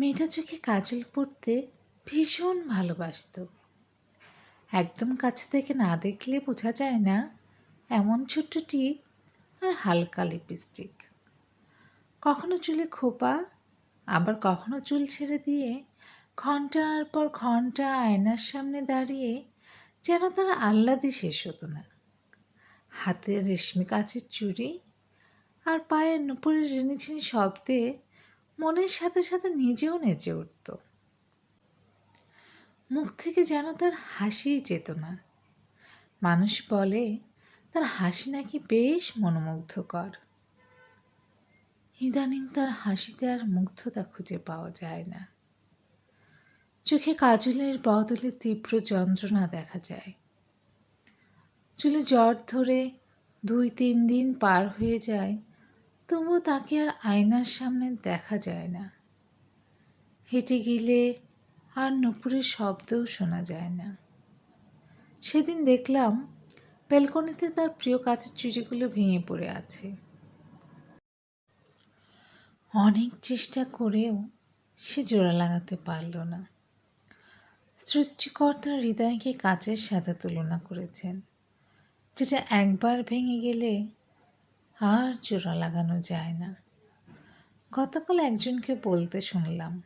মেয়েটা চোখে কাজল পড়তে ভীষণ ভালোবাসত। একদম কাছে থেকে না দেখলে বোঝা যায় না, এমন ছোট্ট টিপ আর হালকা লিপস্টিক। কখনো চুলে খোপা, আবার কখনো চুল ছেড়ে দিয়ে ঘণ্টার পর ঘণ্টা আয়নার সামনে দাঁড়িয়ে যেন তার আহ্লাদই শেষ হতো না। হাতে রেশমি কাচের চুড়ি আর পায়ের নুপুরের রিনিঝিনি শব্দে মনের সাথে সাথে নিজেও নেচে উঠত। মুখ থেকে যেন তার হাসিই যেত না। মানুষ বলে, তার হাসি নাকি বেশ মনোমুগ্ধকর। ইদানিং তার হাসিতে আর মুগ্ধতা খুঁজে পাওয়া যায় না। চোখে কাজলের বদলে তীব্র যন্ত্রণা দেখা যায়। চুলে জ্বর ধরে দুই তিন দিন পার হয়ে যায়। তবুও তাকে আর আয়নার সামনে দেখা যায় না। হেঁটে গেলে আর নুপুরের শব্দও শোনা যায় না। সেদিন দেখলাম বেলকনিতে তার প্রিয় কাচের চুড়িগুলো ভেঙে পড়ে আছে। অনেক চেষ্টা করেও সে জোড়া লাগাতে পারল না। সৃষ্টিকর্তার হৃদয়কে কাচের সাথে তুলনা করেছেন, যেটা একবার ভেঙে গেলে আর জোড়া লাগানো যায় না। গতকাল একজনকে বলতে শুনলাম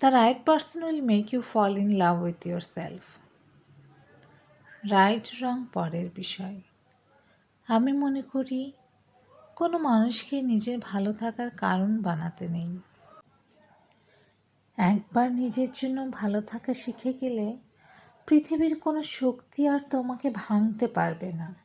the right person will make you fall in love with yourself right wrong পরের বিষয়। আমি মনে করি, কোনো মানুষকে নিজের ভালো থাকার কারণ বানাতে নেই। একবার নিজের জন্য ভালো থাকা শিখে গেলে পৃথিবীর কোনো শক্তি আর তোমাকে ভাঙতে পারবে না।